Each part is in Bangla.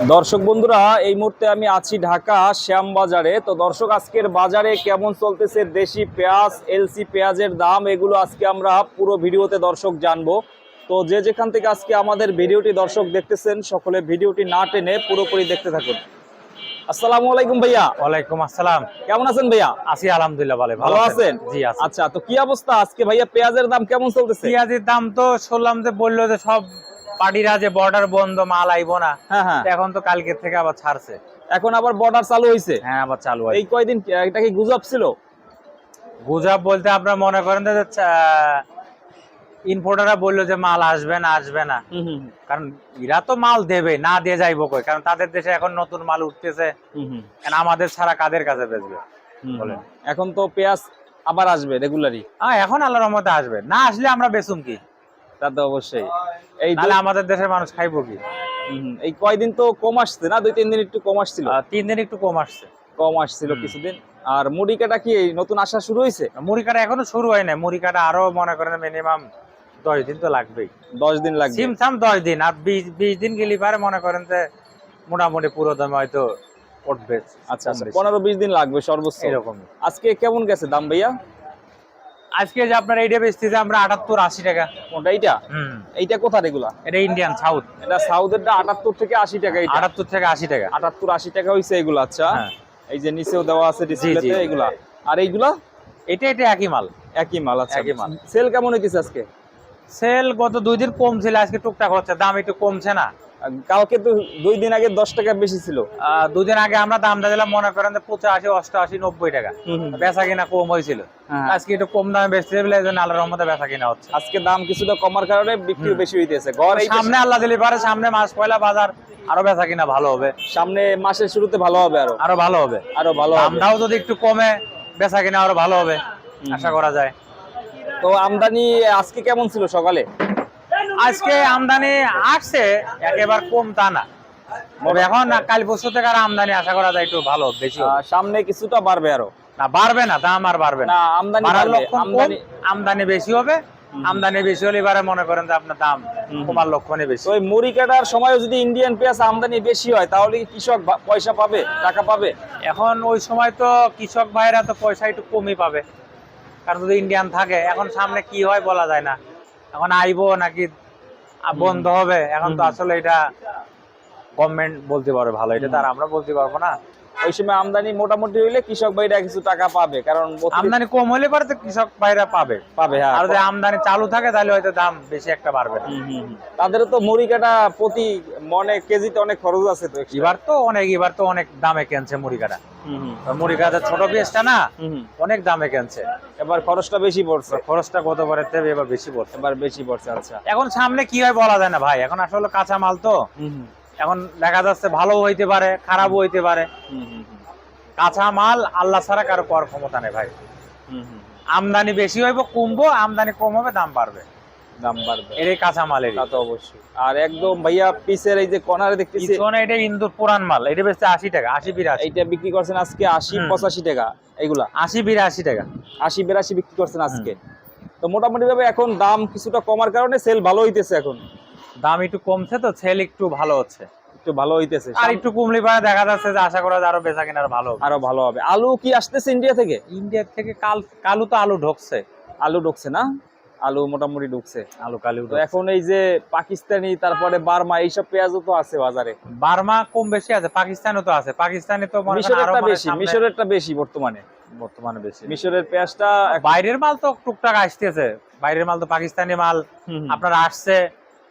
দর্শক বন্ধুরা এই মুহূর্তে আমি আছি ঢাকা শ্যামবাজারে তো দর্শক আজকের বাজারে কেমন চলতেছে দেশি পেঁয়াজ এলসি পেঁয়াজের দাম এগুলো আজকে আমরা পুরো ভিডিওতে দর্শক জানব। তো যে যেখান থেকে আজকে আমাদের ভিডিওটি দর্শক দেখতেছেন সকলে ভিডিওটি না টেনে পুরোপুরি দেখতে থাকুন। আসসালামু আলাইকুম ভাইয়া। ওয়ালাইকুম আসসালাম। কেমন আছেন ভাইয়া? আছি আলহামদুলিল্লাহ ভালো ভালো আছেন? জি আচ্ছা তো কি অবস্থা আজকে ভাইয়া? পেঁয়াজের দাম কেমন চলতেছে? পেঁয়াজের দাম তো শুনলাম যে বলল যে সব পার্টিরা যে বর্ডার বন্ধ মাল আইবো না হ্যাঁ হ্যাঁ। এখন তো কালকে থেকে আবার ছাড়ছে। এখন আবার বর্ডার চালু হয়েছে হ্যাঁ আবার চালু এই কয়দিন এটা কি গুজব ছিল? গুজব বলতে আপনারা মনে করেন যে ইনপোর্টাররা বলল যে মাল আসবে না আসবে না। কারণ এরা তো মাল দেবে না দিয়ে যাইবো কই? কারণ তাদের দেশে এখন নতুন মাল উঠতেছে। আমাদের ছাড়া কাদের কাছে বেচবে। বলেন। এখন তো পেঁয়াজ আবার আসবে রেগুলারই? হ্যাঁ এখন আল্লাহর রহমতে আসবে। না আসলে আমরা বেচুম কি? তা তো অবশ্যই। এই তাহলে আমাদের দেশের মানুষ খাইবো কি। এই কয়দিন তো কম আসছে না? দুই তিন দিন একটু কম আসছিল। তিন দিন একটু কম আসছে। কম আসছিল কিছুদিন। আর মুড়ি কাটা কি এই নতুন আসা শুরু হয়েছে? মুড়ি কাটা এখনও শুরু হয় না মুড়ি কাটা আরও মনে করেন মিনিমাম দশ দিন তো লাগবেই। দশ দিন লাগবে। সিমসাম দশ দিন। আর বিশ বিশ দিন গেলে পারে মনে করেন যে মোটামুটি পুরো দামে হয়তো উঠবে। আচ্ছা আচ্ছা। পনেরো বিশ। দিন লাগবে সর্বোচ্চ। এরকম আজকে কেমন গেছে দাম ভাইয়া? আজকে যে আপনার এইটা বেচতেছে আমরা আটাত্তর আশি টাকা। কোনটা এইটা? হুম। এইটা কোথা রেগুলা এটা ইন্ডিয়ান সাউথ এটা সাউথেরটা আটাত্তর থেকে আশি টাকা আটাত্তর থেকে আশি টাকা। আটাত্তর আশি টাকা হয়েছে এগুলো আচ্ছা। হ্যাঁ। এই যে নিচেও দেওয়া আছে ডিসপ্লেতে এগুলা। আর এইগুলা? এটা এটা একই মাল। একই মাল আচ্ছা। একই মাল। সেল কেমন হইতেছে আজকে? সেল গত দুই দিন কম ছিল আজকে টুকটাক হচ্ছে দাম একটু কমছে না। কালকে তো দুই দিন আগে দশ টাকা বেশি ছিল। আহ, দুদিন আগে আমরা দামটা দিলাম মনে করেন পঁচাশি অষ্টআশি নব্বই টাকা। বেচা কিনা কম হয়েছিল। হ্যাঁ। আজকে একটু কম দামে বেচতে বলে এই জন্য আল্লাহর রহমতে বেচা কিনা হচ্ছে। আজকে দাম কিছুটা কমার কারণে বিক্রি। বেশি হইতেছে। ঘর সামনে আল্লাহ দিলি পারে সামনে মাস পয়লা বাজার আরও বেচা কিনা ভালো হবে। সামনে মাসের শুরুতে ভালো হবে আরও। আরও ভালো হবে। আরও ভালো দামটাও যদি একটু কমে বেচা কিনা আরও ভালো হবে। আশা করা যায়। তো আমদানি আজকে কেমন ছিল সকালে? আজকে আমদানি আসছে একেবারে কম তা না। এখন কাল পরশু থেকে আর আমদানি আশা করা যায় একটু ভালো বেশি হবে। সামনে কিছুটা বাড়বে আরও। না বাড়বে না দাম আর বাড়বে না। আমদানি লক্ষণ আমদানি আমদানি বেশি হবে। আমদানি বেশি হলে এবারে মনে করেন যে আপনার দাম। কমার লক্ষণই বেশি। ওই মুড়ি কাটার সময় যদি ইন্ডিয়ান পেঁয়াজ আমদানি বেশি হয় তাহলে কি কৃষক পয়সা পাবে টাকা পাবে? এখন ওই সময় তো কৃষক ভাইরা তো পয়সা একটু কমই পাবে। কারণ যদি ইন্ডিয়ান থাকে এখন সামনে কি হয় বলা যায় না। এখন আইবো নাকি বন্ধ হবে? এখন তো আসলে এটা গভর্নমেন্ট বলতে পারবে ভালো এটা তো আর আমরা বলতে পারব না। ওই সময় আমদানি মোটামুটি হইলে কৃষক ভাইরা কিছু টাকা পাবে কারণ আমদানি কম হলে পরে তো কৃষক ভাইরা পাবে। পাবে হ্যাঁ। আর যদি আমদানি চালু থাকে তাহলে হয়তো দাম বেশি একটা বাড়বে হুম। তো মুড়ি কাটা প্রতি মনে কেজিতে অনেক খরচ আছে তো এবার তো অনেক এবার তো অনেক দামে কেনছে মুড়ি কাটা। হুম, হুম, মুড়ি কাটা ছোট পিসটা না। অনেক দামে কেনছে। এবার খরচটা বেশি পড়ছে। খরচটা কত করে দেবে এবার বেশি পড়ছে। এবার বেশি পড়ছে আচ্ছা। এখন সামনে কি হয় বলা যায় না ভাই এখন আসলে কাঁচা মাল তো এখন দেখা যাচ্ছে ভালো হইতে পারে খারাপও হইতে পারে। কাঁচা মাল আল্লাহ ছাড়া কারও করার ক্ষমতা নেই ভাই। আমদানি বেশি হইব কমবো আমদানি কম হবে দাম বাড়বে। দাম বাড়বে। এটাই কাঁচা মালের তা তো অবশ্যই। আর একদম ভাইয়া পিসের এই যে কর্নারে দেখতেছি পিছনে এটা ইন্দুর পুরান মাল এটা বেচতে আশি টাকা আশি বিরাশি। এইটা বিক্রি করছেন আজকে আশি হুম। পঁচাশি টাকা এগুলা আশি বিরাশি টাকা। আশি বিরাশি বিক্রি করছেন আজকে। তো মোটামুটি ভাবে এখন দাম কিছুটা কমার কারণে সেল ভালো হইতেছে এখন। দাম একটু কমছে তো সেল একটু ভালো হচ্ছে। একটু ভালো হইতেছে। আর একটু কমলে পারে দেখা যাচ্ছে যে আশা করা যায় আরও বেচা কেনার ভালো আরও ভালো হবে। আলু কি আসতেছে ইন্ডিয়া থেকে? ইন্ডিয়া থেকে কাল কালু তো আলু ঢুকছে। আলু ঢুকছে না? আলু মোটামুটি ঢুকছে। আলু কালু তো এখন এই যে পাকিস্তানি তারপরে বার্মা এইসব পেঁয়াজও তো আছে বাজারে। বার্মা কম বেশি আছে পাকিস্তানও তো আছে। পাকিস্তানে তো মিশরেরটা মানে বেশি মিশরেরটা বেশি বর্তমানে। বর্তমানে বেশি। মিশরের পেঁয়াজটা বাইরের মাল তো টুকটাক আসতেছে। বাইরের মাল তো পাকিস্তানি মাল। আপনার আসছে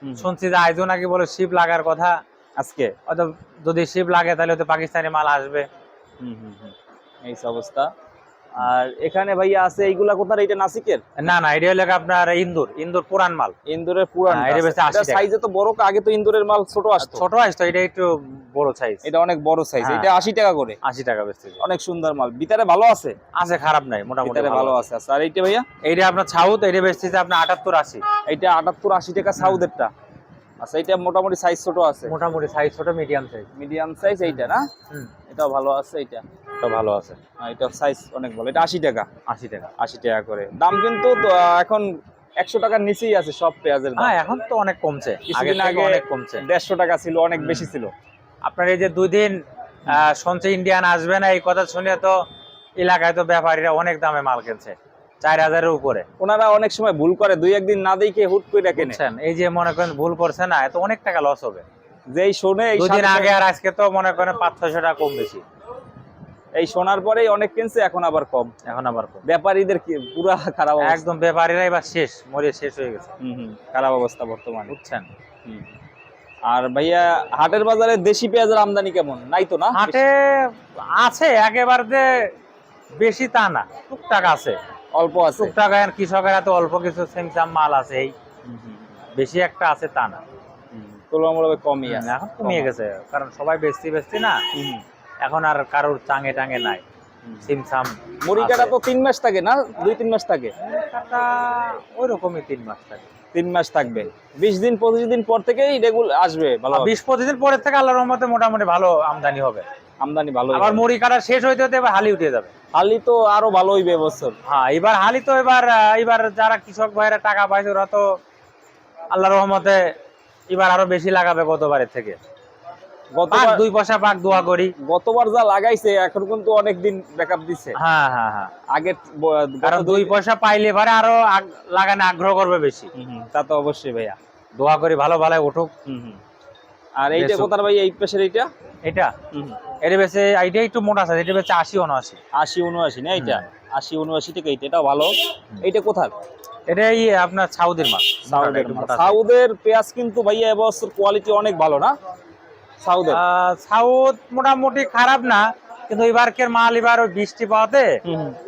শুনছি যে আইজো নাকি বলে শিপ লাগার কথা আজকে। হয়তো যদি শিপ লাগে তাহলে তো পাকিস্তানি মাল আসবে। হুম, হুম, হুম। এই অবস্থা। আর এখানে ভাইয়া আছে এইগুলা কোথার? এইটা নাসিকের? না না এটা হলো আপনার ইন্দুর ইন্দুর পুরান মাল। ইন্দুরের পুরান হ্যাঁ, এটা 80 টাকা। সাইজে তো বড় আগে তো ইন্দুরের মাল ছোট আসতো। ছোট আসতো এটা একটু বড় সাইজ এটা অনেক বড় সাইজ হ্যাঁ। এটা আশি টাকা করে। আশি টাকা বেচতে অনেক সুন্দর মাল। ভিতরে ভালো আছে? আছে খারাপ নাই মোটামুটি ভিতরে ভালো আছে। আচ্ছা, আর এইটা ভাইয়া? এইটা আপনার ছাউত এইটা বেচতেছে আপনার আটাত্তর আশি। এইটা আটাত্তর আশি টাকা সাউথেরটা আচ্ছা এটা মোটামুটি সাইজ ছোট আছে। মোটামুটি সাইজ ছোট মিডিয়াম সাইজ মিডিয়াম সাইজ এইটা না? হুম। এটাও ভালো আছে এইটা। তো ভালো আছে। এটা সাইজ অনেক ভালো। এটা আশি টাকা। আশি টাকা। আশি টাকা করে। দাম কিন্তু এখন একশো টাকার নিচেই আছে সব পেঁয়াজের দাম। হ্যাঁ এখন তো অনেক কমছে। আগে কিছুদিন আগে অনেক কমছে। দেড়শো টাকা ছিল অনেক বেশি ছিল। আপনার এই যে দুই দিন আহ, ইন্ডিয়ান আসবে না এই কথা শুনে তো এলাকায় তো ব্যাপারীরা অনেক দামে মাল কিনছে। চার হাজারের উপরে। ওনারা অনেক সময় ভুল করে দুই একদিন না দেখে হুট করে কেনে। বুঝছেন? এই যে মনে করেন ভুল করছে না এত অনেক টাকা লস হবে। যেই শোনে দুদিন আগে আর আজকে তো মনে করেন পাঁচ ছয়শো টাকা কম বেশি। এই শোনার পরেই অনেক কিনছে এখন আবার কম। এখন আবার কম। ব্যাপারীদের কি পুরা খারাপ একদম ব্যাপারীরা এবার শেষ মরে শেষ হয়ে গেছে। হুম হুম, খারাপ অবস্থা বর্তমানে। বুঝছেন। আর ভাইয়া হাটের বাজারে দেশি পেঁয়াজের আমদানি কেমন? নাই তো না? হাটে আছে একেবারে যে বেশি তা না। টুকটাক আছে। অল্প আছে? টুকটাক আর কৃষকের এত অল্প কিছু সেমসাম মাল আছে এই বেশি একটা আছে তা না। তুলনামূলক কমই আছে। এখন কমিয়ে গেছে কারণ সবাই বেচতে বেচতে না। এখন আর কারোর চাঙে টাঙে নাই। হুম। সিমসাম মুড়ি কাটা তো তিন মাস থাকে না? দুই তিন মাস থাকে? কাটা ওই রকমই তিন মাস থাকে। তিন মাস থাকবে। বিশ দিন পঁচিশ দিন পর থেকেই রেগুল আসবে ভালো বিশ পঁচিশ দিন পরের থেকে আল্লাহর রহমতে মোটামুটি ভালো আমদানি হবে। আমদানি ভালো আবার মুড়ি কাটা শেষ হইতে হতে এবার হালি উঠে যাবে। হালি তো আরও ভালো হইবে এবছর। হ্যাঁ এবার হালি তো এবার এবার যারা কৃষক ভাইরা টাকা পাইছে ওরা তো আল্লাহর রহমতে এবার আরও বেশি লাগাবে গতবারের থেকে। দুই পয়সা পাক দোয়া করি। গতবার যা লাগাইছে এখন কিন্তু অনেক দিন ব্যাকআপ দিচ্ছে হ্যাঁ হ্যাঁ। হ্যাঁ আগে কারণ দুই পয়সা পাইলে এবারে আরও আগ- আগ্রহ করবে বেশি। হুম, হুম, তা তো অবশ্যই ভাইয়া। দোয়া করি ভালো ভালো উঠুক। হুম, হুম। আর এইটা কোথার ভাই এই পেশের এইটা? এটা হুম, হুম। এটা বেশি এইটা একটু মোটা আছে এটা বেশি আশি উনআশি। আশি উনআশি না এইটা? আশি উনআশি থেকে এইটা এটাও ভালো। এইটা কোথার? এটা এই আপনার সাউদির মাছ। সাউদের পেঁয়াজ কিন্তু ভাইয়া এবছর কোয়ালিটি অনেক ভালো না? সাউথ মোটামুটি খারাপ না কিন্তু এবারকের মাল এবার ওই বৃষ্টি পাওয়াতে।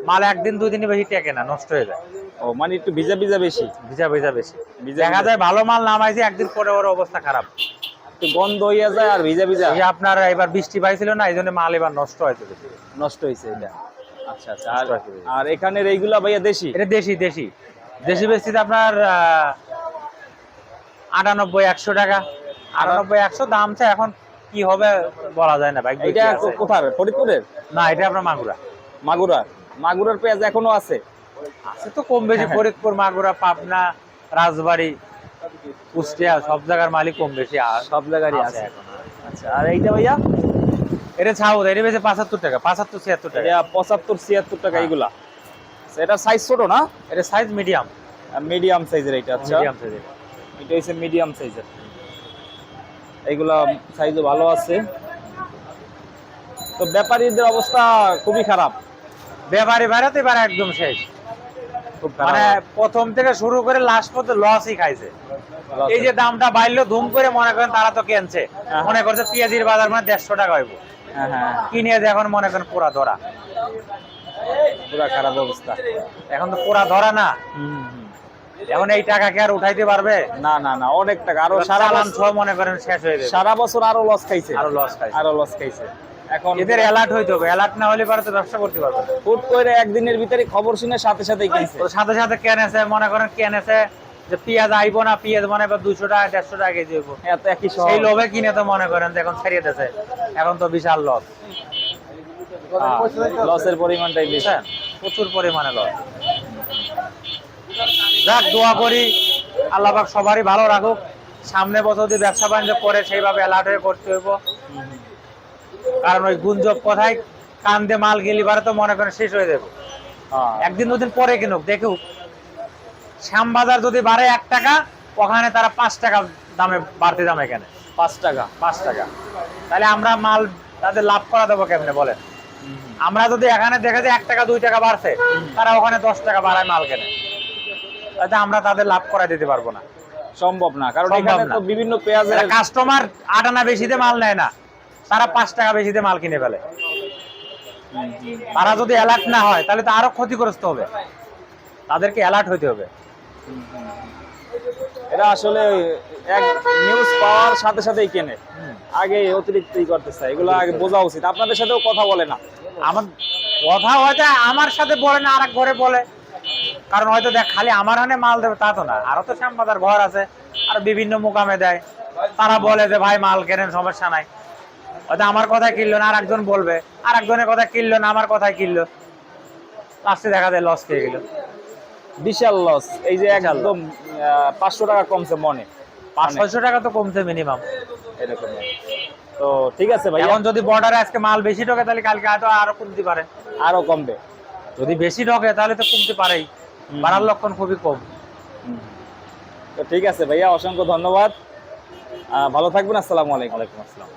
মাল একদিন দুই দিনই বেশি টেকে না নষ্ট হয়ে যায়। ও মানে একটু ভিজা ভিজা বেশি? ভিজা ভিজা বেশি। দেখা যায় ভালো মাল নামাইছে একদিন পরে ওর অবস্থা খারাপ। গন্ধ হইয়া যায় আর ভিজা ভিজা। আপনার এবার বৃষ্টি পাইছিল না এই জন্য মাল এবার নষ্ট হয়েছে নষ্ট হয়েছে এটা। আচ্ছা আচ্ছা। আর এখানের এইগুলা ভাইয়া দেশি? এটা দেশি দেশি। দেশি বেশিতে আপনার আটানব্বই একশো টাকা। আটানব্বই একশো দাম চাই এখন কি হবে বলা যায় না ভাই এটা কো- কোথার? ফরিদপুরের? না এটা আপনার মাগুরা। মাগুরার মাগুরার পেঁয়াজ এখনও আছে? আছে তো কম বেশি হ্যাঁ। ফরিদপুর মাগুরা পাবনা রাজবাড়ি কুষ্টিয়া সব জায়গার মালিক কম বেশি সব জায়গারই আছে আছে। এখন। আচ্ছা আর এইটা ভাইয়া? এটা ছাউদ এটা বেশি পাঁচাত্তর টাকা পাঁচাত্তর ছিয়াত্তর টাকা। পঁচাত্তর ছিয়াত্তর টাকা হ্যাঁ। এইগুলা। আচ্ছা, এটা সাইজ ছোট না? এটা সাইজ মিডিয়াম মিডিয়াম সাইজের এটা আচ্ছা। মিডিয়াম সাইজের এটা হচ্ছে মিডিয়াম সাইজের এইগুলা সাইজও ভালো আছে। তো ব্যাপারীদের অবস্থা খুবই খারাপ। ব্যাপারী ভাড়াতে এবার একদম শেষ। মানে প্রথম থেকে শুরু করে লাস্ট পর্যন্ত লসই খাইছে। এই যে দামটা বাড়লো ধুম করে মনে করেন তারা তো কেনছে। হ্যাঁ। মনে করছে পেঁয়াজির বাজার মানে দেড়শো টাকা হইব। হ্যাঁ হ্যাঁ। কিনে এখন মনে করেন পুরা ধরা। পুরা খারাপ অবস্থা। এখন তো পুরা ধরা না। হুম। এখন এই টাকা কি আর উঠাইতে পারবে? না না না অনেক টাকা। আরও সারা সারা বছর মনে করেন শেষ হয়ে যাবে। সারা বছর আরও লস খাইছে। আরও লস খাইছে। আরও লস খাইছে। এখন এদের অ্যালার্ট হইতে হবে। অ্যালার্ট না হলে পারে তো ব্যবসা করতে পারবে না। করে একদিনের ভিতরে খবর শুনে সাথে কিনছে তো সাথে সাথে কেনেছে মনে করেন যে পেঁয়াজ আইবো না পেঁয়াজ মনে করেন দুইশো টাকা দেড়শো টাকা কেজি হইবো। এত একই সেই লোভে কিনে তো মনে করেন যে এখন ছাড়িয়ে দিয়েছে। এখন তো বিশাল লস লসের পরিমাণটাই বেশি। প্রচুর পরিমাণে লস যাক দোয়া করি। আল্লাহ পাক সবারই ভালো রাখুক। সামনে বছর যদি ব্যবসা বাণিজ্য করে সেইভাবে অ্যালার্ট হয়ে করতে হইব। কারণ ওই গুঞ্জব কথায় কান দিয়ে মাল গেলিবারে তো মনে করেন শেষ হয়ে যাবে। হ্যাঁ। একদিন দুদিন পরে কিনুক দেখুক। শ্যামবাজার যদি বাড়ে এক টাকা ওখানে তারা পাঁচ টাকা দামে বাড়তি দামে কেনে। পাঁচ টাকা। পাঁচ টাকা। তাহলে আমরা মাল তাদের লাভ করা দেবো কেমনে বলেন? আমরা যদি এখানে দেখে যে এক টাকা দুই টাকা বাড়ছে তারা ওখানে দশ টাকা বাড়ায় মাল কেনে। তাতে আমরা তাদের লাভ করা দিতে পারব না। সম্ভব না কারণ এখানে তো বিভিন্ন পেঁয়াজের কাস্টমার আট আনা বেশিতে মাল নেয় না। তারা পাঁচ টাকা বেশিতে মাল কিনে ফেলে। তারা যদি অ্যালার্ট না হয় তাহলে তো আরও ক্ষতিগ্রস্ত হবে। তাদেরকে অ্যালার্ট হইতে হবে। এটা আসলে এক নিউজ পাওয়ার সাথে সাথেই কেনে। আগে অতিরিক্ত ই করতেছে এগুলো আগে বোঝা উচিত। আপনাদের সাথেও কথা বলে না। আমার কথা হয়তো আমার সাথে বলে না আর এক ঘরে বলে। কারণ হয়তো দেখ খালি আমার হানে মাল দেবে তা তো না। আরও তো শ্যামবাজার ঘর আছে আর বিভিন্ন মোকামে দেয়। তারা বলে যে ভাই মাল কেনেন সমস্যা নাই। হয়তো আমার কথা কিনলো না আর একজন বলবে। আর একজনের কথা কিনলো না আমার কথাই কিনলো। লাস্টে দেখা যায় লস খেয়ে গেল। বিশাল লস এই যে একদম পাঁচশো টাকা কমছে মনে। পাঁচ ছয়শো টাকা তো কমছে মিনিমাম এরকম। তো ঠিক আছে ভাই এখন যদি বর্ডারে আজকে মাল বেশি ঢোকে তাহলে কালকে হয়তো আরও কমতে পারে। আরও কমবে। যদি বেশি ঢোকে তাহলে তো কমতে পারেই। বাড়ার লক্ষণ খুবই কম। তো ঠিক আছে ভাইয়া অসংখ্য ধন্যবাদ। ভালো থাকবেন আসসালামু আলাইকুম। ওয়ালাইকুম আসসালাম।